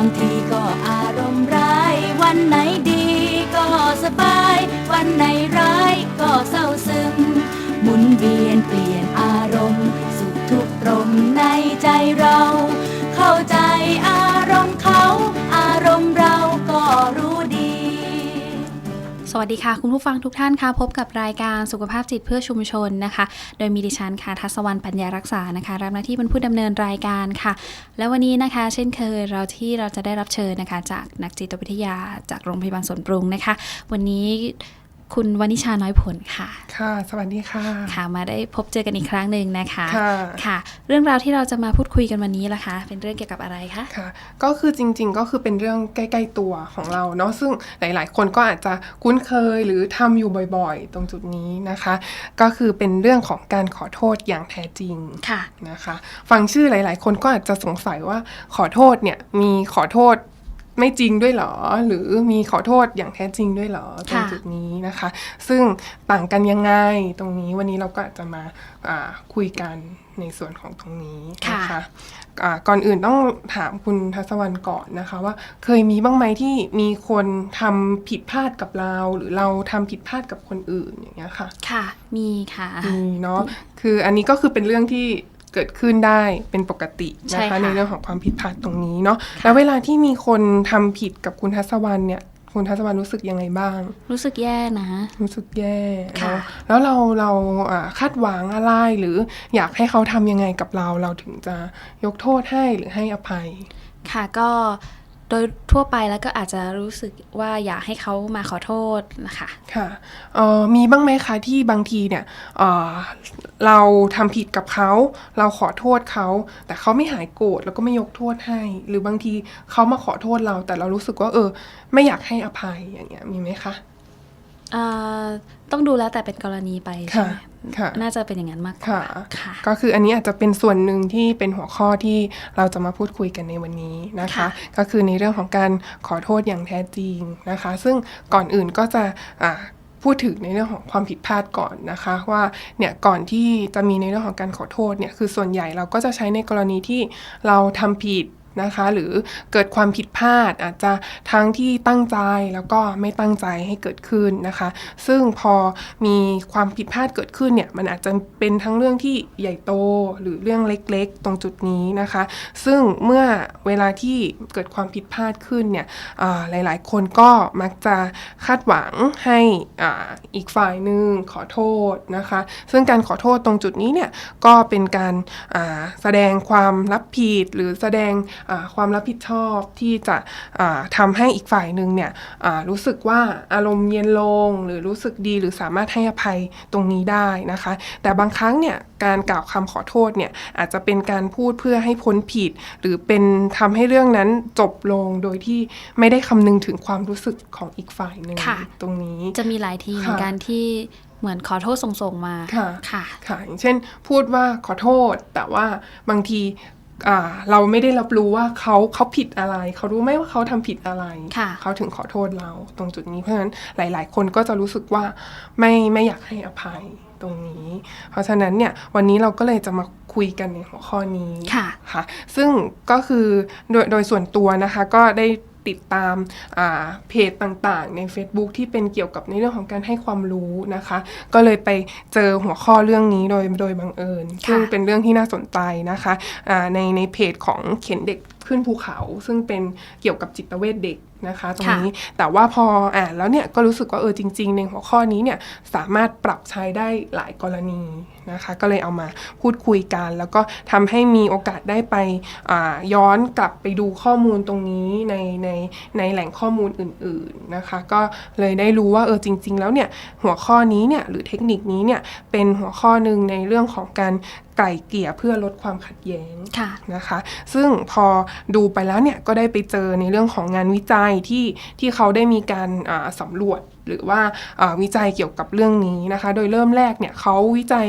บางทีก็อารมณ์ร้าย วันไหนดีก็สบาย วันไหนร้ายก็เศร้าซึม หมุนเวียนเปลี่ยนอารมณ์ สุขทุกข์ตรงในใจเรา วัสดีค่ะ คุณผู้ฟังทุกท่านค่ะพบกับรายการสุขภาพจิตเพื่อชุมชนนะคะ โดยมีดิฉันค่ะทัศวรรณปัญญารักษานะคะรับหน้าที่เป็นผู้ดำเนินรายการค่ะ และวันนี้นะคะ เช่นเคยเราที่เราจะได้รับเชิญนะคะ จากนักจิตวิทยาจากโรงพยาบาลสวนปรุงนะคะ วันนี้ คุณวนิชาน้อยผลค่ะ ค่ะ สวัสดีค่ะ ค่ะ มาได้พบเจอกันอีกครั้งหนึ่งนะคะ ค่ะ ค่ะ เรื่องราวที่เราจะมาพูดคุยกันวันนี้ล่ะคะ เป็นเรื่องเกี่ยวกับอะไรคะ ค่ะ ก็คือจริง ๆ ก็คือเป็นเรื่องใกล้ ๆ ตัวของเราเนาะ ซึ่งหลาย ๆ คนก็อาจจะคุ้นเคยหรือทำอยู่บ่อย ๆ ตรงจุดนี้นะคะ ก็คือเป็นเรื่องของการขอโทษอย่างแท้จริง ค่ะ นะคะ ฟังชื่อหลาย ๆ คนก็อาจจะสงสัยว่าขอโทษเนี่ย มีขอโทษ ไม่จริงด้วยเหรอ หรือมีขอโทษอย่างแท้จริงด้วยเหรอตรงค่ะจุดนี้นะคะ ซึ่งต่างกันยังไงตรงนี้วันนี้เราก็อาจจะมาอ่าคุยกันในส่วนของตรงนี้นะคะอ่าก่อนอื่นต้องถามคุณทัศวรรณก่อนนะคะว่าเคยมีบ้างไหมที่มีคนทำผิดพลาดกับเรา หรือเราทำผิดพลาดกับคนอื่นอย่างเงี้ยค่ะ ค่ะ มีค่ะมีเนาะคืออันนี้ก็คือเป็นเรื่องที่ เกิดขึ้นได้เป็นปกติใช่นะคะค่ะในเรื่องของความผิดพลาดตรงนี้เนาะแล้วเวลาที่มีคนทำผิดกับคุณทัศวรรณเนี่ยคุณทัศวรรณรู้สึกยังไงบ้าง รู้สึกแย่นะ รู้สึกแย่ค่ะเนาะแล้วเราเราอ่าคาดหวังอะไรหรืออยากให้เขาทำยังไงกับเรา เราถึงจะยกโทษให้หรือให้อภัย ค่ะก็ โดยทั่วไปแล้วก็อาจจะรู้สึกว่าอยากให้เขามาขอโทษนะคะค่ะเอ่อมีบ้างไหมคะที่บางทีเนี่ยเอ่อเราทำผิดกับเขาเราขอโทษเขา แต่เขาไม่หายโกรธแล้วก็ไม่ยกโทษให้ หรือบางทีเขามาขอโทษเรา แต่เรารู้สึกว่าเออ ไม่อยากให้อภัยอย่างเงี้ยมีไหมคะอ่าต้องดูแล้วแต่เป็นกรณีไปใช่ค่ะไหมค่ะ น่าจะเป็นอย่างนั้นมากกค่ะว่าค่ะ ก็คืออันนี้อาจจะเป็นส่วนหนึ่งที่เป็นหัวข้อที่เราจะมาพูดคุยกันในวันนี้นะคะค่ะก็คือในเรื่องของการขอโทษอย่างแท้จริงนะคะ ซึ่งก่อนอื่นก็จะอ่าพูดถึงในเรื่องของความผิดพลาดก่อนนะคะว่าเนี่ยก่อนที่จะมีในเรื่องของการขอโทษเนี่ยคือส่วนใหญ่เราก็จะใช้ในกรณีที่เราทำผิด นะคะ หรือเกิดความผิดพลาดอาจจะทั้งที่ตั้งใจแล้วก็ไม่ตั้งใจให้เกิดขึ้นนะคะ ซึ่งพอมีความผิดพลาดเกิดขึ้นเนี่ยมันอาจจะเป็นทั้งเรื่องที่ใหญ่โตหรือเรื่องเล็กๆ ตรงจุดนี้นะคะ ซึ่งเมื่อเวลาที่เกิดความผิดพลาดขึ้นเนี่ยหลายๆ คนก็มักจะคาดหวังให้ออีกฝ่ายหนึ่งขอโทษนะคะ ซึ่งการขอโทษตรงจุดนี้เนี่ยก็เป็นการแสดงความรับผิดหรือแสดงความรับผิดชอบที่จะอ่าทำให้อีกฝ่ายหนึ่งเนี่ยอ่ารู้สึกว่าอารมณ์เย็นลง หรือรู้สึกดีหรือสามารถให้อภัยตรงนี้ได้นะคะ แต่บางครั้งเนี่ยการกล่าวคำขอโทษเนี่ยอาจจะเป็นการพูดเพื่อให้พ้นผิด หรือเป็นทำให้เรื่องนั้นจบลงโดยที่ไม่ได้คำนึงถึงความรู้สึกของอีกฝ่ายหนึ่งค่ะตรงนี้จะมีหลายทีเหมือนกันที่เหมือนขอโทษส่งๆมา ค่ะ ค่ะ ค่ะ อย่างเช่น พูดว่าขอโทษ แต่ว่าบางทีอ่า เราไม่ได้รับรู้ว่าเขาเขาผิดอะไร เขารู้ไหมว่าเขาทำผิดอะไรค่ะเขาถึงขอโทษเราตรงจุดนี้เพราะฉะนั้นหลาย ๆ คนก็จะรู้สึกว่าไม่ไม่อยากให้อภัยตรงนี้ เพราะฉะนั้นเนี่ยวันนี้เราก็เลยจะมาคุยกันในหัวข้อนี้ค่ะค่ะ ซึ่งก็คือโดยโดยส่วนตัวนะคะก็ได้ ติดตามอ่าเพจต่างๆ ใน Facebook ที่เป็นเกี่ยวกับในเรื่องของการให้ความรู้นะคะ ก็เลยไปเจอหัวข้อเรื่องนี้โดยโดยบังเอิญค่ะซึ่งเป็นเรื่องที่น่าสนใจนะคะอ่าในในเพจของเข็นเด็ก ขึ้นภูเขาซึ่งเป็นเกี่ยวกับจิตเวชเด็กนะคะตรงนี้แต่ว่าพออ่านแล้วเนี่ยก็รู้สึกว่าเออจริง ๆ ในหัวข้อนี้เนี่ยสามารถปรับใช้ได้หลายกรณีนะคะก็เลยเอามาพูดคุยกัน แล้วก็ทำให้มีโอกาสได้ไปอ่าย้อนกลับไปดูข้อมูลตรงนี้ในในในแหล่งข้อมูลอื่นๆนะคะก็เลยได้รู้ว่าเออจริง ๆ แล้วเนี่ยหัวข้อนี้เนี่ยหรือเทคนิคนี้เนี่ยเป็นหัวข้อหนึ่งในเรื่องของการ ไกล่เกลี่ยเพื่อลดความขัดแย้งค่ะนะคะ ซึ่งพอดูไปแล้วเนี่ยก็ได้ไปเจอในเรื่องของงานวิจัยที่ที่เขาได้มีการอ่าสำรวจหรือว่าอ่าวิจัยเกี่ยวกับเรื่องนี้นะคะ โดยเริ่มแรกเนี่ยเขาวิจัย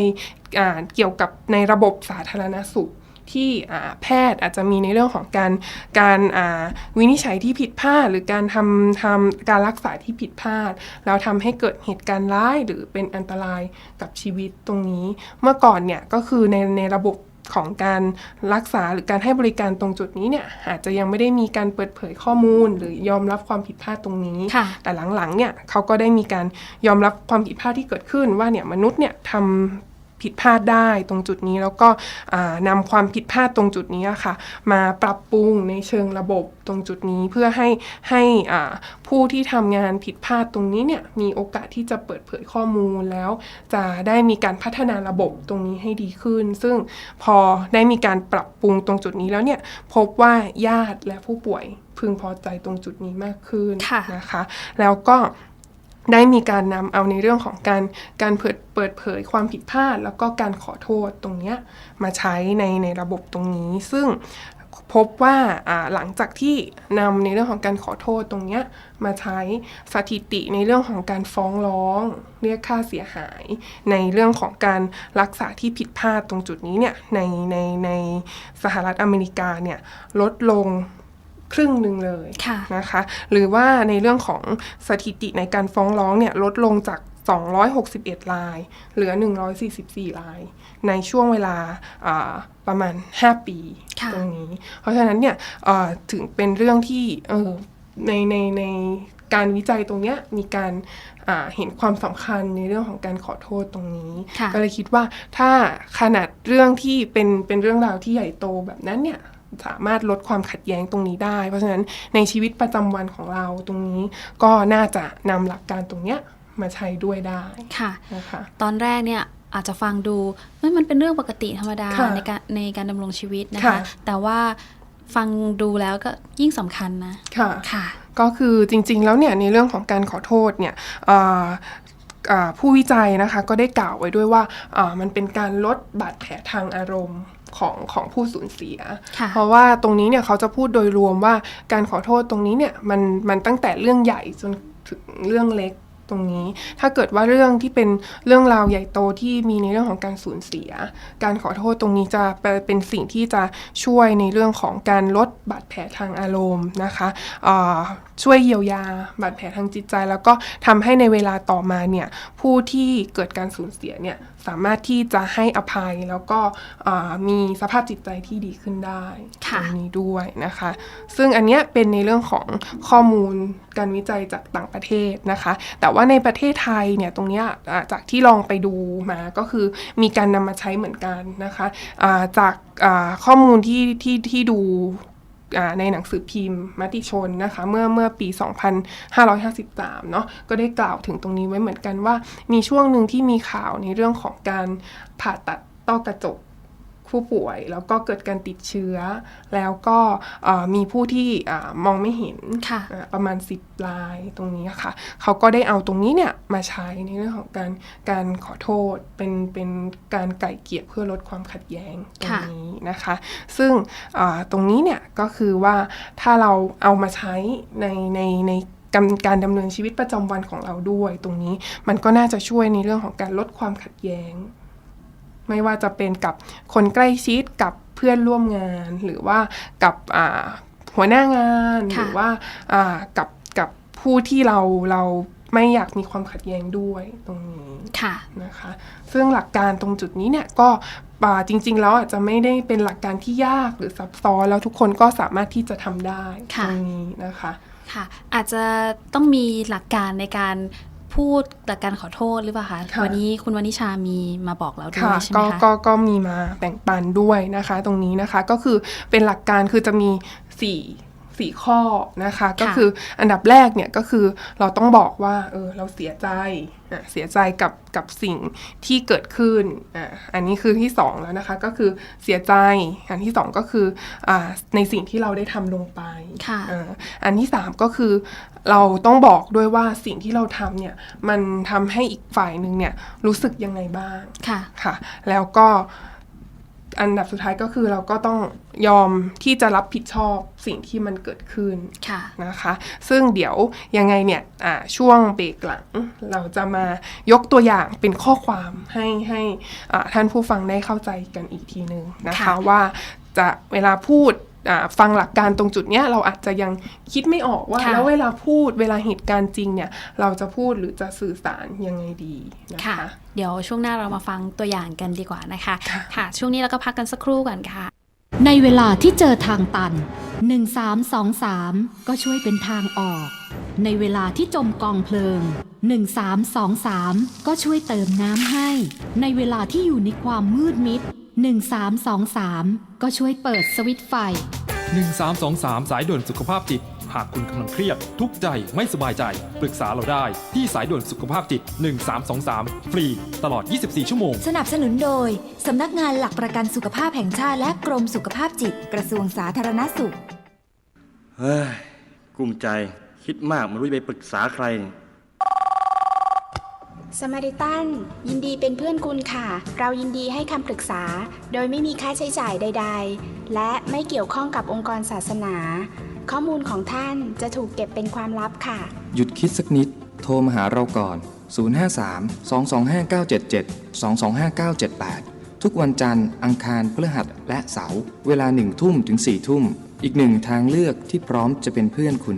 อ่าเกี่ยวกับในระบบสาธารณสุข ที่อ่าแพทย์อาจจะมีในเรื่องของการการอ่าวินิจฉัยที่ผิดพลาด หรือการทำทำการรักษาที่ผิดพลาด แล้วทำให้เกิดเหตุการณ์ร้ายหรือเป็นอันตรายกับชีวิตตรงนี้ เมื่อก่อนเนี่ยก็คือในในระบบของการรักษาหรือการให้บริการตรงจุดนี้เนี่ยอาจจะยังไม่ได้มีการเปิดเผยข้อมูล หรือยอมรับความผิดพลาดตรงนี้ค่ะแต่หลังๆเนี่ยเขาก็ได้มีการยอมรับความผิดพลาดที่เกิดขึ้นว่าเนี่ยมนุษย์เนี่ยทำ ผิดพลาดได้ตรงจุดนี้แล้วก็อ่านำความผิดพลาดตรงจุดนี้อะค่ะ มาปรับปรุงในเชิงระบบตรงจุดนี้เพื่อให้ให้อ่าผู้ที่ทำงานผิดพลาดตรงนี้เนี่ยมีโอกาสที่จะเปิดเผยข้อมูลแล้ว จะได้มีการพัฒนาระบบตรงนี้ให้ดีขึ้น ซึ่งพอได้มีการปรับปรุงตรงจุดนี้แล้วเนี่ยพบว่าญาติและผู้ป่วยพึงพอใจตรงจุดนี้มากขึ้นค่ะนะคะ แล้วก็ ได้มีการนำเอาในเรื่องของการการเปิดเปิดเผยความผิดพลาด แล้วก็การขอโทษตรงนี้มาใช้ในในระบบตรงนี้ ซึ่งพบว่าหลังจากที่นำในเรื่องของการขอโทษตรงนี้มาใช้สถิติในเรื่องของการฟ้องร้อง เรียกค่าเสียหาย ในเรื่องของการรักษาที่ผิดพลาดตรงจุดนี้เนี่ยในในในสหรัฐอเมริกาเนี่ยลดลง ครึ่งหนึ่งเลยค่ะนะคะ หรือว่าในเรื่องของสถิติในการฟ้องร้องเนี่ยลดลงจาก 261ราย เหลือ 144ราย ในช่วงเวลาอ่าประมาณ 5 ปีค่ะตรงนี้ เพราะฉะนั้นเนี่ยเอ่อถึงเป็นเรื่องที่เออในในในการวิจัยตรงเนี้ยมีการอ่าเห็นความสำคัญในเรื่องของการขอโทษตรงนี้ค่ะก็เลยคิดว่าถ้าขนาดเรื่องที่เป็นเป็นเรื่องราวที่ใหญ่โตแบบนั้นเนี่ย สามารถลดความขัดแย้งตรงนี้ได้ เพราะฉะนั้นในชีวิตประจำวันของเราตรงนี้ก็น่าจะนำหลักการตรงเนี้ยมาใช้ด้วยได้ค่ะนะคะตอนแรกเนี่ยอาจจะฟังดูเอ้ยมันเป็นเรื่องปกติธรรมดาค่ะในการในการดำรงชีวิตนะค่ะคะ แต่ว่าฟังดูแล้วก็ยิ่งสำคัญนะ ค่ะค่ะ ก็คือจริง ๆ แล้วเนี่ยในเรื่องของการขอโทษเนี่ยเอ่อเอ่อผู้วิจัยนะคะก็ได้กล่าวไว้ด้วยว่าเอ่อมันเป็นการลดบาดแผลทางอารมณ์ ของของผู้สูญเสียค่ะเพราะว่าตรงนี้เนี่ยเขาจะพูดโดยรวมว่าการขอโทษตรงนี้เนี่ยมันมันตั้งแต่เรื่องใหญ่จนถึงเรื่องเล็กตรงนี้ ถ้าเกิดว่าเรื่องที่เป็นเรื่องราวใหญ่โตที่มีในเรื่องของการสูญเสีย การขอโทษตรงนี้จะเป็นสิ่งที่จะช่วยในเรื่องของการลดบาดแผลทางอารมณ์นะคะเอ่อ ช่วยเยียวยาบาดแผลทางจิตใจ แล้วก็ทำให้ในเวลาต่อมาเนี่ยผู้ที่เกิดการสูญเสียเนี่ยสามารถที่จะให้อภัยแล้วก็เอ่อมีสภาพจิตใจที่ดีขึ้นได้ค่ะตรงนี้ด้วยนะคะ ซึ่งอันเนี้ยเป็นในเรื่องของข้อมูลการวิจัยจากต่างประเทศนะคะ แต่ว่าในประเทศไทยเนี่ยตรงเนี้ยอ่าจากที่ลองไปดูมาก็คือมีการนำมาใช้เหมือนกันนะคะอ่าจากอ่าข้อมูลที่ที่ที่ดูอ่า ในหนังสือพิมพ์มติชนนะคะเมื่อเมื่อปี 2553 เนาะก็ได้กล่าวถึงตรงนี้ไว้เหมือนกันว่า มีช่วงหนึ่งที่มีข่าวในเรื่องของการผ่าตัดต้อกระจก ผู้ป่วย แล้วก็เกิดการติดเชื้อ แล้วก็เอ่อมีผู้ที่อ่ามองไม่เห็นค่ะอ่าประมาณ 10รายตรงนี้ค่ะเขาก็ได้เอาตรงนี้เนี่ยมาใช้ในเรื่องของการการขอโทษเป็นเป็นการไก่เกลี่ยเพื่อลดความขัดแย้งตรงค่ะนี้นะคะ ซึ่งอ่าตรงนี้เนี่ยก็คือว่าถ้าเราเอามาใช้ในในในการการดำเนินชีวิตประจำวันของเราด้วยตรงนี้ มันก็น่าจะช่วยในเรื่องของการลดความขัดแย้ง ไม่ว่าจะเป็นกับคนใกล้ชิดกับเพื่อนร่วมงาน หรือว่ากับอ่าหัวหน้างานค่ะหรือว่าอ่ากับกับผู้ที่เราเราไม่อยากมีความขัดแย้งด้วยตรงนี้ค่ะนะคะ ซึ่งหลักการตรงจุดนี้เนี่ยก็อ่าจริง ๆ แล้วอาจจะไม่ได้เป็นหลักการที่ยากหรือซับซ้อนแล้วทุกคนก็สามารถที่จะทำได้ค่ะตรงนี้นะคะค่ะอาจจะต้องมีหลักการในการ พูดหลักการขอโทษหรือเปล่าคะค่ะวันนี้คุณวนิชามีมาบอกเราด้วค่ะยใช่ไหมก็คะก็ก็มีมาแบ่งปันด้วยนะคะ ตรงนี้นะคะก็คือเป็นหลักการคือจะมีสี่ สี่ข้อนะคะ ก็คืออันดับแรกเนี่ยก็คือเราต้องบอกว่าเออเราเสียใจอะเสียใจกับกับสิ่งที่เกิดขึ้นอะอันนี้คือที่สองแล้วนะคะก็คือเสียใจอันที่สองก็คืออ่าในสิ่งที่เราได้ทำลงไปค่ะเอ่ออันที่สามก็คือเราต้องบอกด้วยว่าสิ่งที่เราทำเนี่ยมันทำให้อีกฝ่ายหนึ่งเนี่ยรู้สึกยังไงบ้างค่ะค่ะ แล้วก็ อันดับสุดท้ายก็คือเราก็ต้องยอมที่จะรับผิดชอบสิ่งที่มันเกิดขึ้นค่ะนะคะ ซึ่งเดี๋ยวยังไงเนี่ยอ่าช่วงเบรกหลัง เราจะมายกตัวอย่างเป็นข้อความให้ให้อ่าท่านผู้ฟังได้เข้าใจกันอีกทีหนึ่งนะคะค่ะว่าจะเวลาพูดอ่า ฟังหลักการตรงจุดเนี้ยเราอาจจะยังคิดไม่ออกว่าค่ะแล้วเวลาพูดเวลาเหตุการณ์จริงเนี่ยเราจะพูดหรือจะสื่อสารยังไงดีนะค่ะคะเดี๋ยวช่วงหน้าเรามาฟังตัวอย่างกันดีกว่านะคะค่ะค่ะ ช่วงนี้เราก็พักกันสักครู่ก่อนค่ะ ในเวลาที่เจอทางตัน 1323 ก็ช่วยเป็นทางออก ในเวลาที่จมกองเพลิง 1323 ก็ช่วยเติมน้ำให้ ในเวลาที่อยู่ในความมืดมิด 1323 ก็ช่วยเปิดสวิตช์ไฟ 1323 สายด่วนสุขภาพจิต หากคุณกำลังเครียด ทุกข์ใจไม่สบายใจ ปรึกษาเราได้ ที่สายด่วนสุขภาพจิต 1323 ฟรี ตลอด 24 ชั่วโมง สนับสนุนโดย สำนักงานหลักประกันสุขภาพแห่งชาติและกรมสุขภาพจิต กระทรวงสาธารณสุข เฮ้ยกลุ้มใจคิดมากไม่รู้จะไปปรึกษาใครเนี่ย สมาริตันยินดีเป็นเพื่อนคุณค่ะ เรายินดีให้คำปรึกษา โดยไม่มีค่าใช้จ่ายใด ๆ และไม่เกี่ยวข้องกับองค์กรศาสนา ข้อมูลของท่านจะถูกเก็บเป็นความลับค่ะ หยุดคิดสักนิด โทรมาหาเราก่อน 053 225 977 225 978 ทุกวันจันทร์ อังคารพฤหัสและเสาร์เวลาหนึ่งทุ่มถึง4ี่ทุ่ม อีกหนึ่งทางเลือกที่พร้อมจะเป็นเพื่อนคุณ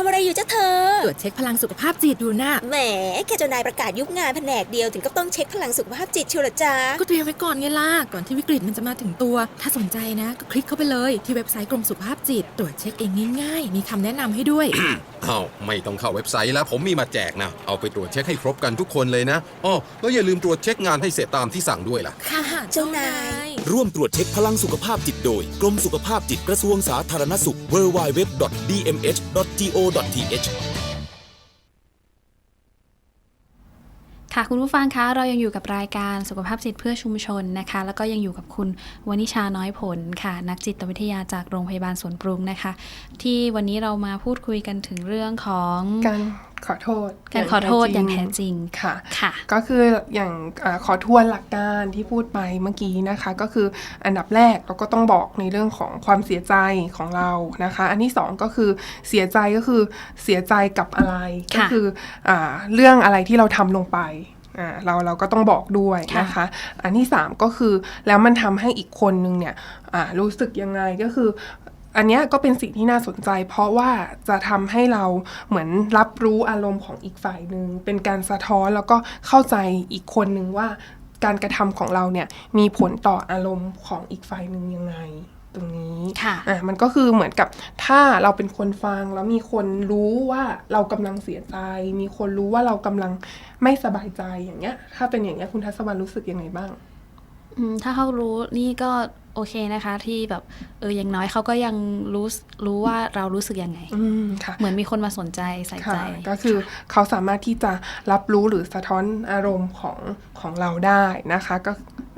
ทำอะไรอยู่จ้าเธอ ตรวจเช็คพลังสุขภาพจิตดูนะแหมแค่เจ้านายประกาศยุบงานแผนกเดียวถึงก็ต้องเช็คพลังสุขภาพจิตเชียวเหรอจ๊ะก็เตรียมไว้ก่อนไงล่ะ ก่อนที่วิกฤตมันจะมาถึงตัว ถ้าสนใจนะ ก็คลิกเข้าไปเลยที่เว็บไซต์กรมสุขภาพจิต ตรวจเช็คเองง่ายๆ มีคำแนะนำให้ด้วย อ้าวไม่ต้องเข้าเว็บไซต์แล้วผมมีมาแจกนะ เอาไปตรวจเช็คให้ครบกันทุกคนเลยนะอ้อแล้วอย่าลืมตรวจเช็คงานให้เสร็จตามที่สั่งด้วยล่ะ ค่ะเจ้านาย ร่วมตรวจเช็คพลังสุขภาพจิตโดย กรมสุขภาพจิตกระทรวงสาธารณสุข www.dmh.go.th ค่ะคุณผู้ฟังคะเรายังอยู่กับรายการสุขภาพจิตเพื่อชุมชนนะคะ แล้วก็ยังอยู่กับคุณวนิชาน้อยผลค่ะ นักจิตวิทยาจากโรงพยาบาลสวนปรุงนะคะ ที่วันนี้เรามาพูดคุยกันถึงเรื่องของการ ขอโทษ การขอโทษอย่างแท้จริงค่ะค่ะ ก็คืออย่างอาขอทวนหลักการที่พูดไปเมื่อกี้นะคะ ก็คืออันดับแรกเราก็ต้องบอกในเรื่องของความเสียใจของเรานะคะ อันที่สองก็คือเสียใจก็คือเสียใจกับอะไรค่ะก็คืออาเรื่องอะไรที่เราทำลงไปอ่าเราเราก็ต้องบอกด้วยนะคะ อันที่สามก็คือแล้วมันทำให้อีกคนนึงเนี่ยอ่ารู้สึกยังไงก็คือ อันเนี้ยก็เป็นสิ่งที่น่าสนใจ เพราะว่าจะทำให้เราเหมือนรับรู้อารมณ์ของอีกฝ่ายหนึ่งเป็นการสะท้อนแล้วก็เข้าใจอีกคนหนึ่งว่าการกระทำของเราเนี่ยมีผลต่ออารมณ์ของอีกฝ่ายหนึ่งยังไงตรงนี้ค่ะอะ มันก็คือเหมือนกับถ้าเราเป็นคนฟังแล้วมีคนรู้ว่าเรากำลังเสียใจ มีคนรู้ว่าเรากำลังไม่สบายใจอย่างเงี้ย ถ้าเป็นอย่างเงี้ยคุณทัศวรรณรู้สึกยังไงบ้าง อืมถ้าเขารู้นี่ก็โอเคนะคะ ที่แบบเอออย่างน้อยเขาก็ยังรู้รู้ว่าเรารู้สึกยังไง อืมค่ะ เหมือนมีคนมาสนใจใส่ใจค่ะก็คือเขาสามารถที่จะรับรู้หรือสะท้อนอารมณ์ของของเราได้นะคะ ก็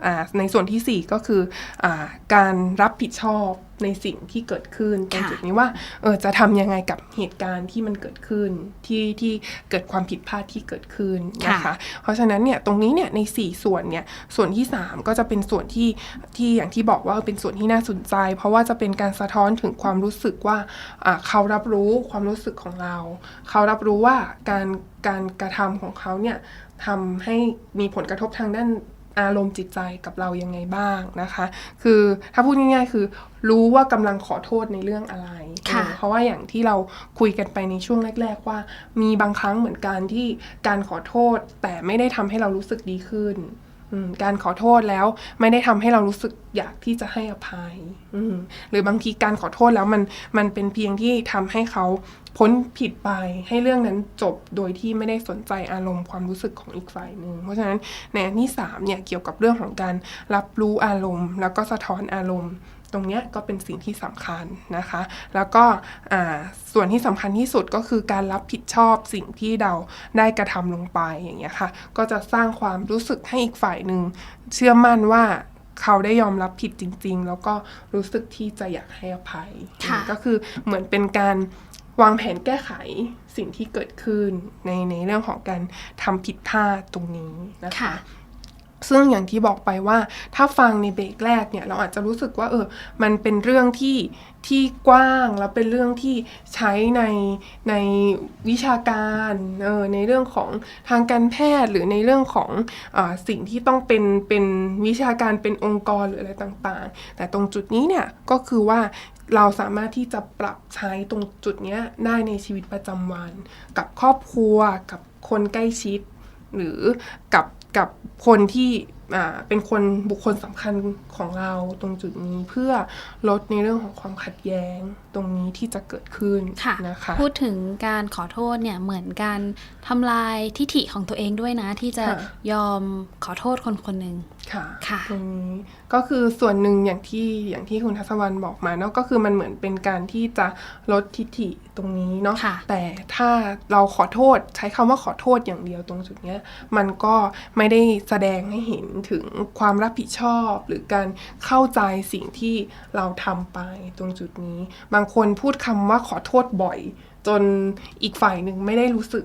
อ่าในส่วนที่ 4 ก็คืออาการรับผิดชอบ ในสิ่งที่เกิดขึ้นตรงค่ะจุดนี้ว่าเออจะทำยังไงกับเหตุการณ์ที่มันเกิดขึ้นที่ที่เกิดความผิดพลาดที่เกิดขึ้นนะคะเพราะฉะนั้นเนี่ยตรงนี้เนี่ยใน 4 ส่วนเนี่ยส่วนที่ 3 ก็จะเป็นส่วนที่ที่อย่างที่บอกว่าเป็นส่วนที่น่าสนใจ เพราะว่าจะเป็นการสะท้อนถึงความรู้สึกว่าอ่าเขารับรู้ความรู้สึกของเรา เขารับรู้ว่าการการกระทำของเขาเนี่ยทำให้มีผลกระทบทางด้าน อารมณ์จิตใจกับเรายังไงบ้างนะคะ คือถ้าพูดง่ายๆ คือรู้ว่ากำลังขอโทษในเรื่องอะไรค่ะเออเพราะว่าอย่างที่เราคุยกันไปในช่วงแรก ๆ ว่า มีบางครั้งเหมือนกันที่การขอโทษ แต่ไม่ได้ทำให้เรารู้สึกดีขึ้นอืม การขอโทษแล้วไม่ได้ทำให้เรารู้สึกอยากที่จะให้อภัยหรือบางทีการขอโทษแล้วมันมันเป็นเพียงที่ทำให้เขาพ้นผิดไปให้เรื่องนั้นจบโดยที่ไม่ได้สนใจอารมณ์ความรู้สึกของอีกฝ่ายหนึ่งเพราะฉะนั้นในอันที่สามเนี่ยเกี่ยวกับเรื่องของการรับรู้อารมณ์ แล้วก็สะท้อนอารมณ์ ตรงเนี้ยก็เป็นสิ่งที่สำคัญนะคะ แล้วก็อ่าส่วนที่สำคัญที่สุดก็คือการรับผิดชอบสิ่งที่เราได้กระทำลงไปอย่างเงี้ยค่ะ ก็จะสร้างความรู้สึกให้อีกฝ่ายหนึ่งเชื่อมั่นว่าเขาได้ยอมรับผิดจริง ๆ แล้วก็รู้สึกที่จะอยากให้อภัยค่ะก็คือเหมือนเป็นการวางแผนแก้ไขสิ่งที่เกิดขึ้นในในเรื่องของการทำผิดพลาดตรงนี้นะคะค่ะ ซึ่งอย่างที่บอกไปว่าถ้าฟังในเบรกแรกเนี่ยเราอาจจะรู้สึกว่าเออมันเป็นเรื่องที่ที่กว้างแล้วเป็นเรื่องที่ใช้ในในวิชาการเออในเรื่องของทางการแพทย์หรือในเรื่องของอสิ่งที่ต้องเป็นเป็นวิชาการเป็นองค์กรหรืออะไรต่างๆ แต่ตรงจุดนี้เนี่ยก็คือว่าเราสามารถที่จะปรับใช้ตรงจุดนี้ได้ในชีวิตประจำวัน กับครอบครัวกับคนใกล้ชิด หรือกับ กับคนที่เป็นคนบุคคลสำคัญของเราตรงจุดนี้เพื่อลดในเรื่องของความขัดแย้งตรงนี้ที่จะเกิดขึ้นค่ะนะคะพูดถึงการขอโทษเนี่ยเหมือนการทำลายทิฐิของตัวเองด้วยนะ ที่จะค่ะยอมขอโทษคนคนหนึ่งค่ะค่ะตรงนี้ก็คือส่วนหนึ่งอย่างที่อย่างที่คุณทัศวรรณบอกมาเนาะก็คือมันเหมือนเป็นการที่จะลดทิฐิตรงนี้เนาะค่ะแต่ถ้าเราขอโทษใช้คำว่าขอโทษอย่างเดียวตรงจุดเนี้ยมันก็ไม่ได้แสดงให้เห็นถึงความรับผิดชอบ หรือการเข้าใจสิ่งที่เราทำไปตรงจุดนี้บางคนพูดคำว่าขอโทษบ่อย จนอีกฝ่ายหนึ่งไม่ได้รู้สึก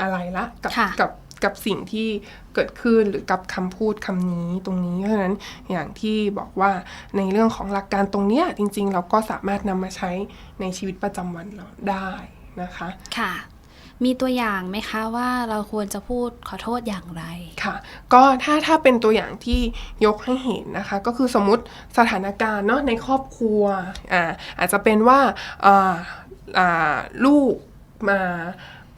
อะไรละกับค่ะกับกับสิ่งที่เกิดขึ้นหรือกับคำพูดคำนี้ตรงนี้ เพราะฉะนั้นอย่างที่บอกว่าในเรื่องของหลักการตรงเนี้ยจริง ๆ เราก็สามารถนำมาใช้ในชีวิตประจำวันเราได้นะคะ ค่ะ มีตัวอย่างไหมคะว่าเราควรจะพูดขอโทษอย่างไรค่ะ ก็ถ้าถ้าเป็นตัวอย่างที่ยกให้เห็นนะคะ ก็คือสมมุติสถานการณ์เนาะในครอบครัวอ่าอาจจะเป็นว่าอ่าอ่าลูกมา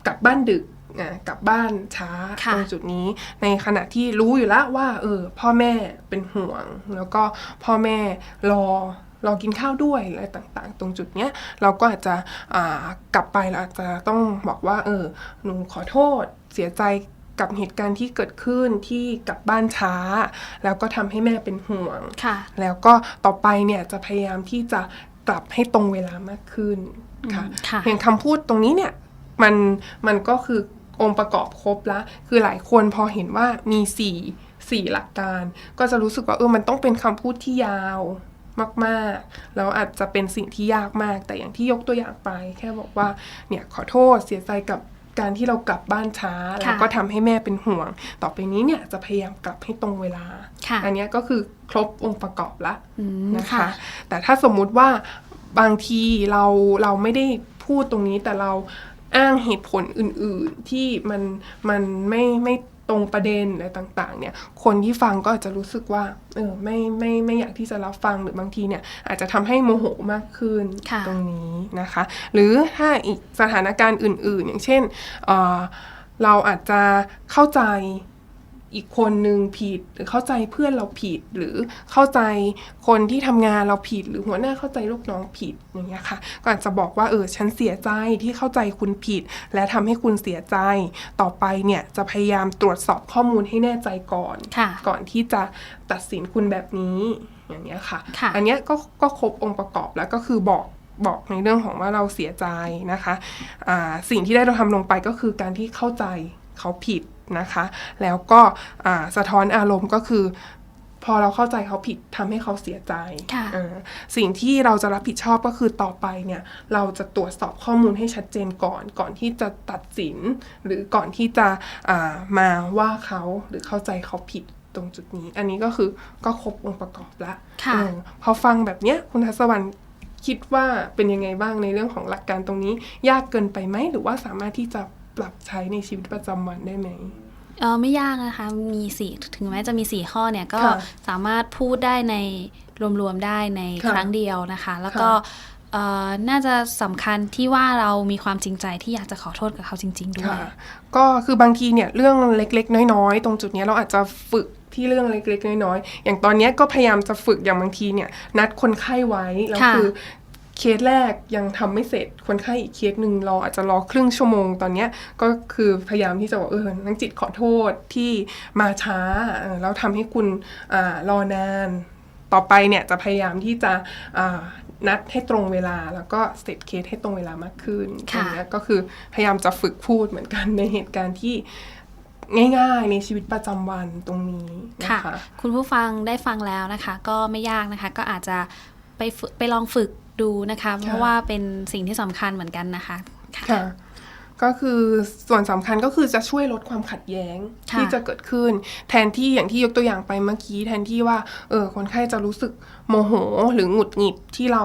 กลับบ้านดึกอ่ากลับบ้านช้าค่ะตรงจุดนี้ ในขณะที่รู้อยู่แล้วว่า เออ พ่อแม่เป็นห่วง แล้วก็พ่อแม่รอ รอกินข้าวด้วยอะไรต่างๆ ตรงจุดเนี้ยเราก็อาจจะอ่ากลับไปเราอาจจะต้องบอกว่าเออหนูขอโทษเสียใจกับเหตุการณ์ที่เกิดขึ้นที่กลับบ้านช้า แล้วก็ทำให้แม่เป็นห่วงค่ะแล้วก็ต่อไปเนี่ยจะพยายามที่จะกลับให้ตรงเวลามากขึ้นค่ะอืมค่ะเพียงคำพูดตรงนี้เนี่ยมันมันก็คือองค์ประกอบครบละคือหลายคนพอเห็นว่ามีสี่สี่หลักการ ก็จะรู้สึกว่าเออมันต้องเป็นคำพูดที่ยาว มากๆ แล้วอาจจะเป็นสิ่งที่ยากมาก แต่อย่างที่ยกตัวอย่างไป แค่บอกว่าเนี่ยขอโทษเสียใจกับการที่เรากลับบ้านช้าแล้วก็ทำให้แม่เป็นห่วง ต่อไปนี้เนี่ยจะพยายามกลับให้ตรงเวลาค่ะอันเนี้ยก็คือครบองค์ประกอบละอืมนะคะค่ะแต่ถ้าสมมุติว่าบางทีเราเราไม่ได้พูดตรงนี้แต่เราอ้างเหตุผลอื่น ๆที่มันมันไม่ไม่ ตรงประเด็นอะไรต่างๆเนี่ยคนที่ฟังก็อาจจะรู้สึกว่าเออไม่ไม่ไม่อยากที่จะรับฟังหรือบางทีเนี่ยอาจจะทำให้โมโหมากขึ้นค่ะตรงนี้นะคะ หรือถ้าอีกสถานการณ์อื่น ๆ อย่างเช่นเอ่อเราอาจจะเข้าใจ อีกคนนึงผิด หรือเข้าใจเพื่อนเราผิด หรือเข้าใจคนที่ทำงานเราผิด หรือหัวหน้าเข้าใจลูกน้องผิดอย่างเงี้ยค่ะก็อาจจะบอกว่าเออฉันเสียใจที่เข้าใจคุณผิด และทำให้คุณเสียใจ ต่อไปเนี่ยจะพยายามตรวจสอบข้อมูลให้แน่ใจก่อนค่ะก่อนที่จะตัดสินคุณแบบนี้อย่างเงี้ยค่ะค่ะอันเนี้ยก็ก็ครบองค์ประกอบแล้วก็คือบอกบอกในเรื่องของว่าเราเสียใจนะคะอ่าสิ่งที่ได้เราทำลงไปก็คือการที่เข้าใจเขาผิด นะคะ แล้วก็อ่าสะท้อนอารมณ์ก็คือ พอเราเข้าใจเขาผิดทำให้เขาเสียใจค่ะเออสิ่งที่เราจะรับผิดชอบก็คือต่อไปเนี่ย เราจะตรวจสอบข้อมูลให้ชัดเจนก่อน ก่อนที่จะตัดสิน หรือก่อนที่จะอ่ามาว่าเขาหรือเข้าใจเขาผิดตรงจุดนี้ อันนี้ก็คือก็ครบองค์ประกอบละค่ะเออพอฟังแบบเนี้ยคุณทัศวรรณคิดว่าเป็นยังไงบ้างในเรื่องของหลักการตรงนี้ ยากเกินไปไหมหรือว่าสามารถที่จะ ปรับใช้ในชีวิตประจำวันได้ไหม เออไม่ยากนะคะ มีสี่ถึงแม้จะมีสี่ข้อเนี่ยก็ค่ะสามารถพูดได้ในรวมๆได้ในค่ะครั้งเดียวนะคะ แล้วก็ค่ะเอ่อน่าจะสำคัญที่ว่าเรามีความจริงใจที่อยากจะขอโทษกับเขาจริง ๆ ด้วย ค่ะ ก็คือบางทีเนี่ยเรื่องเล็กๆ น้อยๆ ตรงจุดเนี้ยเราอาจจะฝึกที่เรื่องเล็กๆ น้อยๆ อย่างตอนเนี้ยก็พยายามจะฝึกอย่างบางทีเนี่ยนัดคนไข้ไว้แล้วค่ะคือ เคสแรกยังทำไม่เสร็จคนไข้อีกเคสหนึ่งรออาจจะรอครึ่งชั่วโมงตอนเนี้ยก็คือพยายามที่จะบอกเออนังจิตขอโทษที่มาช้าเออแล้วทำให้คุณอ่ารอนาน ต่อไปเนี่ยจะพยายามที่จะอ่านัดให้ตรงเวลาแล้วก็เสร็จเคสให้ตรงเวลามากขึ้นค่ะตรงเนี้ยก็คือพยายามจะฝึกพูดเหมือนกันในเหตุการณ์ที่ง่ายๆในชีวิตประจำวันตรงนี้นะค่ะคะคุณผู้ฟังได้ฟังแล้วนะคะ ก็ไม่ยากนะคะ ก็อาจจะไปฝึกไปลองฝึก ดูนะคะ เพราะว่าเป็นสิ่งที่สำคัญเหมือนกันนะคะค่ะค่ะก็คือส่วนสำคัญก็คือจะช่วยลดความขัดแย้งค่ะที่จะเกิดขึ้น แทนที่อย่างที่ยกตัวอย่างไปเมื่อกี้แทนที่ว่าเออคนไข้จะรู้สึกโมโหหรือหงุดหงิดที่เรา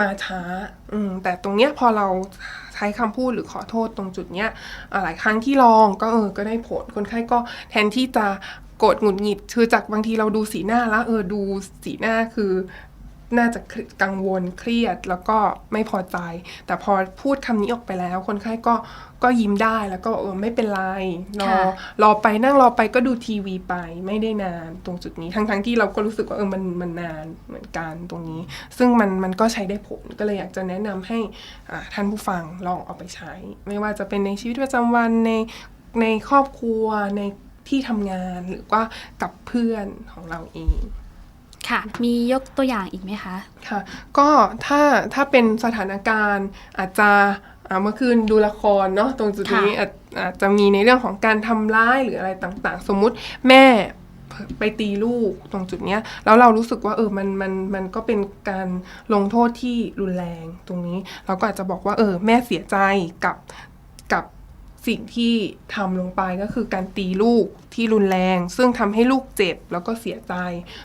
มาช้าอืมแต่ตรงเนี้ยพอเราใช้คำพูดหรือขอโทษตรงจุดเนี้ยอ่าหลายครั้งที่ลองก็เออก็ได้ผลคนไข้ก็แทนที่จะโกรธหงุดหงิด คือจากบางทีเราดูสีหน้าแล้วเออดูสีหน้าคือ น่าจะกังวลเครียดแล้วก็ไม่พอใจ แต่พอพูดคำนี้ออกไปแล้ว คนไข้ก็ก็ยิ้มได้แล้วก็บอกเออไม่เป็นไรรอค่ะรอไปนั่งรอไปก็ดูทีวีไปไม่ได้นานตรงจุดนี้ ทั้งทั้งๆที่เราก็รู้สึกว่าเออมันมันนานเหมือนกันตรงนี้ ซึ่งมันมันก็ใช้ได้ผลก็เลยอยากจะแนะนำให้อ่าท่านผู้ฟังลองเอาไปใช้ ไม่ว่าจะเป็นในชีวิตประจำวันในในครอบครัวในที่ทำงานหรือว่ากับเพื่อนของเราเอง ค่ะ มียกตัวอย่างอีกไหมคะ ค่ะ ก็ถ้าถ้าเป็นสถานการณ์อาจจะอ่าเมื่อคืนดูละครเนาะตรงจุดนี้ค่ะอาจอาจจะมีในเรื่องของการทำร้ายหรืออะไรต่างๆ สมมุติแม่ไปตีลูกตรงจุดเนี้ยแล้วเรารู้สึกว่าเออมันมันมันก็เป็นการลงโทษที่รุนแรงตรงนี้ เราก็อาจจะบอกว่าเออแม่เสียใจกับกับ สิ่งที่ทำลงไปก็คือการตีลูกที่รุนแรง ซึ่งทำให้ลูกเจ็บแล้วก็เสียใจ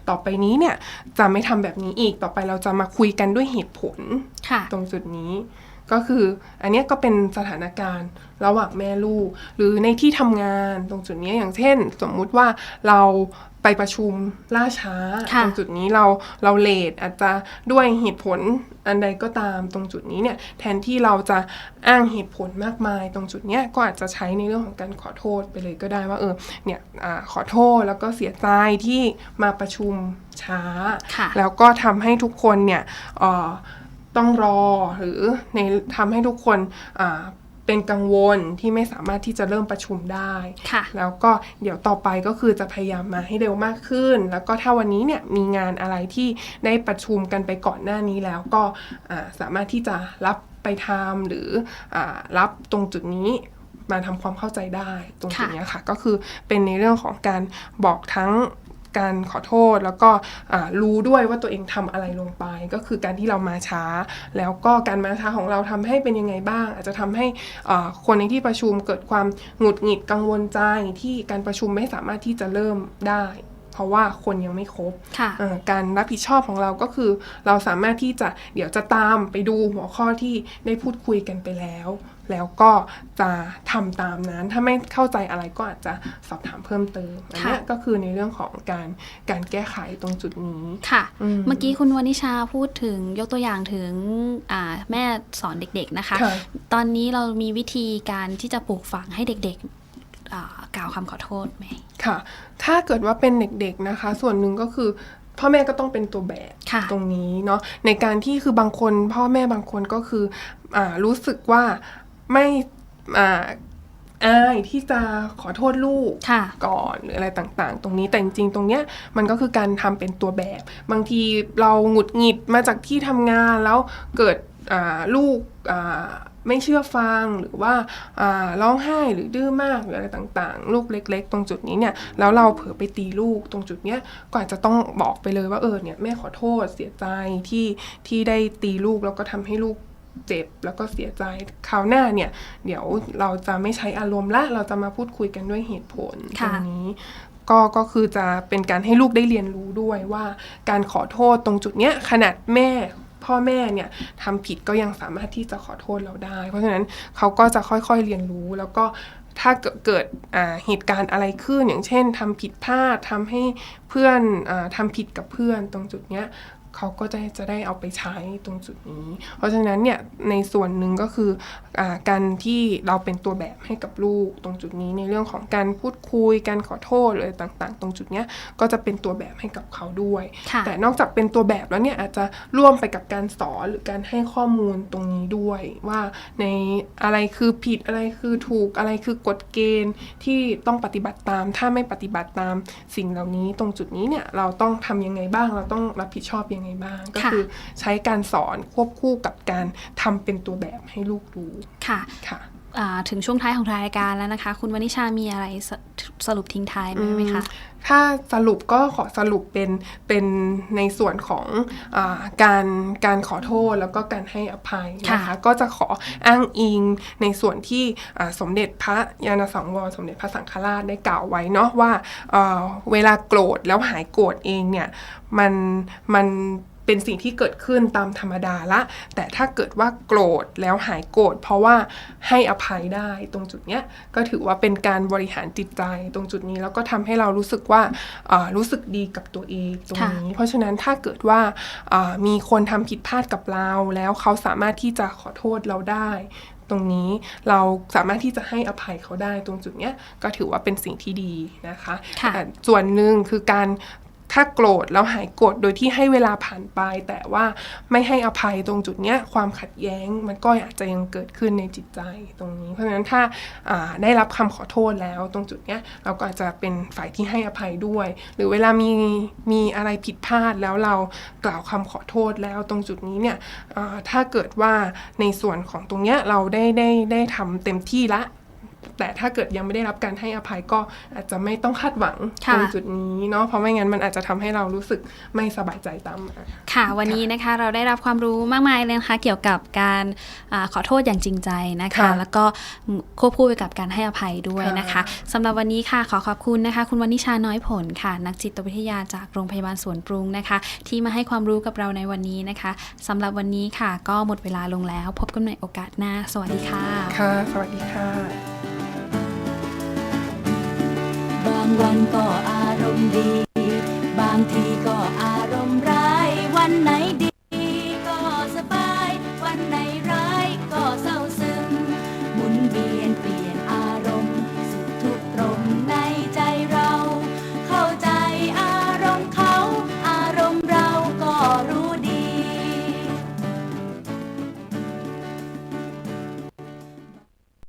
ต่อไปนี้เนี่ยจะไม่ทำแบบนี้อีกต่อไปเราจะมาคุยกันด้วยเหตุผลค่ะตรงจุดนี้ ก็คืออันเนี้ยก็เป็นสถานการณ์ระหว่างแม่ลูก หรือในที่ทำงานตรงจุดนี้อย่างเช่น สมมุติว่าเรา ไปประชุมล่าช้าค่ะตรงจุดนี้เราเราเลทอาจจะด้วยเหตุผลอันใดก็ตามตรงจุดนี้เนี่ยแทนที่เราจะอ้างเหตุผลมากมาย ตรงจุดเนี้ยก็อาจจะใช้ในเรื่องของการขอโทษไปเลยก็ได้ว่าเออเนี่ยอาขอโทษแล้วก็เสียใจที่มาประชุมช้าค่ะแล้วก็ทำให้ทุกคนเนี่ยเอ่อต้องรอหรือในทำให้ทุกคนอ่า เป็นกังวลที่ไม่สามารถที่จะเริ่มประชุมได้ค่ะแล้วก็เดี๋ยวต่อไปก็คือจะพยายามมาให้เร็วมากขึ้น แล้วก็ถ้าวันนี้เนี่ยมีงานอะไรที่ได้ประชุมกันไปก่อนหน้านี้แล้วก็อ่าสามารถที่จะรับไปทำหรืออารับตรงจุดนี้มาทำความเข้าใจได้ตรงจุดค่ะเนี้ยค่ะ ก็คือเป็นในเรื่องของการบอกทั้ง การขอโทษแล้วก็อ่ารู้ด้วยว่าตัวเองทำอะไรลงไป ก็คือการที่เรามาช้า แล้วก็การมาช้าของเราทำให้เป็นยังไงบ้าง อาจจะทำให้อ่าคนในที่ประชุมเกิดความหงุดหงิดกังวลใจที่การประชุมไม่สามารถที่จะเริ่มได้ เพราะว่าคนยังไม่ครบค่ะเอ่อการรับผิดชอบของเราก็คือ เราสามารถที่จะเดี๋ยวจะตามไปดูหัวข้อที่ได้พูดคุยกันไปแล้ว แล้วก็จะทำตามนั้น ถ้าไม่เข้าใจอะไรก็อาจจะสอบถามเพิ่มเติมอันเนี้ยค่ะก็คือในเรื่องของการการแก้ไขตรงจุดนี้ค่ะอืมเมื่อกี้คุณวนิชาพูดถึงยกตัวอย่างถึงอ่าแม่สอนเด็กๆนะคะค่ะตอนนี้เรามีวิธีการที่จะปลูกฝังให้เด็กๆอ่ากล่าวคำขอโทษไหมค่ะ ถ้าเกิดว่าเป็นเด็กๆนะคะ ส่วนหนึ่งก็คือพ่อแม่ก็ต้องเป็นตัวแบบค่ะตรงนี้เนาะในการที่คือบางคนพ่อแม่บางคนก็คืออารู้สึกว่า ไม่อ่าอายที่จะขอโทษลูกค่ะก่อนหรืออะไรต่างๆ ตรงนี้แต่จริงๆ ตรงเนี้ยมันก็คือการทำเป็นตัวแบบ บางทีเราหงุดหงิดมาจากที่ทำงานแล้วเกิดอ่าลูกอ่าไม่เชื่อฟังหรือว่าอ่าร้องไห้หรือดื้อมากหรืออะไรต่างๆ ลูกเล็ก ๆ ตรงจุดนี้เนี่ยแล้วเราเผลอไปตีลูกตรงจุดเนี้ยก็อาจจะต้องบอกไปเลยว่าเออเนี่ยแม่ขอโทษเสียใจที่ที่ได้ตีลูกแล้วก็ทำให้ลูก เจ็บแล้วก็เสียใจคราวหน้าเนี่ย เดี๋ยวเราจะไม่ใช้อารมณ์ละเราจะมาพูดคุยกันด้วยเหตุผลตรค่ะงนี้ก็ก็คือจะเป็นการให้ลูกได้เรียนรู้ด้วยว่า การขอโทษตรงจุดเนี้ยขนาดแม่พ่อแม่เนี่ยทำผิดก็ยังสามารถที่จะขอโทษเราได้ เพราะฉะนั้นเขาก็จะค่อยๆเรียนรู้แล้วก็ถ้าเกิดเกิดอ่าเหตุการณ์อะไรขึ้นอย่างเช่นทำผิดพลาดทำให้เพื่อนอาทำผิดกับเพื่อนตรงจุดเนี้ย เขาก็จะจะได้เอาไปใช้ตรงจุดนี้ เพราะฉะนั้นเนี่ยในส่วนหนึ่งก็คืออาการที่เราเป็นตัวแบบให้กับลูกตรงจุดนี้ในเรื่องของการพูดคุยการขอโทษอะไรต่างๆ ตรงจุดเนี้ยก็จะเป็นตัวแบบให้กับเขาด้วยค่ะแต่นอกจากเป็นตัวแบบแล้วเนี่ยอาจจะร่วมไปกับการสอนหรือการให้ข้อมูลตรงนี้ด้วย ว่าในอะไรคือผิดอะไรคือถูกอะไรคือกฎเกณฑ์ที่ต้องปฏิบัติตาม ถ้าไม่ปฏิบัติตามสิ่งเหล่านี้ตรงจุดนี้เนี่ยเราต้องทำยังไงบ้างเราต้องรับผิดชอบยังไงบ้าง ก็ค่ะคือใช้การสอนควบคู่กับการทำเป็นตัวแบบให้ลูกดูค่ะค่ะอ่า ถึงช่วงท้ายของรายการแล้วนะคะ คุณวนิชามีอะไรสสรุปทิ้งท้ายไหมไหมคะ ถ้าสรุปก็ขอสรุปเป็นเป็นในส่วนของอาการการขอโทษแล้วก็การให้อภัยนะคะค่ะก็จะขออ้างอิงในส่วนที่อ่าสมเด็จพระยาณสังวรสมเด็จพระสังฆราชได้กล่าวไว้เนาะว่าเอ่อเวลาโกรธแล้วหายโกรธเองเนี่ยมันมัน เป็นสิ่งที่เกิดขึ้นตามธรรมดาละ แต่ถ้าเกิดว่าโกรธแล้วหายโกรธเพราะว่าให้อภัยได้ตรงจุดเนี้ยก็ถือว่าเป็นการบริหารจิตใจตรงจุดนี้แล้วก็ทำให้เรารู้สึกว่าเอ่อรู้สึกดีกับตัวเองตรงนี้ เพราะฉะนั้นถ้าเกิดว่าเอ่อมีคนทำผิดพลาดกับเราแล้วเขาสามารถที่จะขอโทษเราได้ตรงนี้เราสามารถที่จะให้อภัยเขาได้ตรงจุดเนี้ยก็ถือว่าเป็นสิ่งที่ดีนะคะค่ะแต่ส่วนหนึ่งคือการ ถ้าโกรธแล้วหายโกรธโดยที่ให้เวลาผ่านไป แต่ว่าไม่ให้อภัยตรงจุดเนี้ยความขัดแย้งมันก็อาจจะยังเกิดขึ้นในจิตใจตรงนี้ เพราะฉะนั้นถ้าาได้รับคำขอโทษแล้วตรงจุดเนี้ยเราก็อาจจะเป็นฝ่ายที่ให้อภัยด้วย หรือเวลามีมีอะไรผิดพลาดแล้วเรากล่าวคำขอโทษแล้วตรงจุดนี้เนี่ยถ้าเกิดว่าในส่วนของตรงเนี้ยเราได้ได้ได้ทำเต็มที่ละ แต่ถ้าเกิดยังไม่ได้รับการให้อภัยก็อาจจะไม่ต้องคาดหวังค่ะตรงจุดนี้เนาะเพราะไม่งั้นมันอาจจะทำให้เรารู้สึกไม่สบายใจตามมาค่ะ วันนี้นะคะเราได้รับความรู้มากมายเลยนะคะเกี่ยวกับการอาขอโทษอย่างจริงใจนะคะค่ะแล้วก็ควบคู่ไปกับการให้อภัยด้วยนะคะค่ะสำหรับวันนี้ค่ะขอขอบคุณนะคะ คุณวนิชาน้อยผลค่ะ นักจิตวิทยาจากโรงพยาบาลสวนปรุงนะคะ ที่มาให้ความรู้กับเราในวันนี้นะคะสำหรับวันนี้ค่ะ ก็หมดเวลาลงแล้ว พบกันในโอกาสหน้า สวัสดีค่ะค่ะ สวัสดีค่ะางวันก็อารมณ์ดี บางทีก็อารมณ์ร้ายวันไหนดี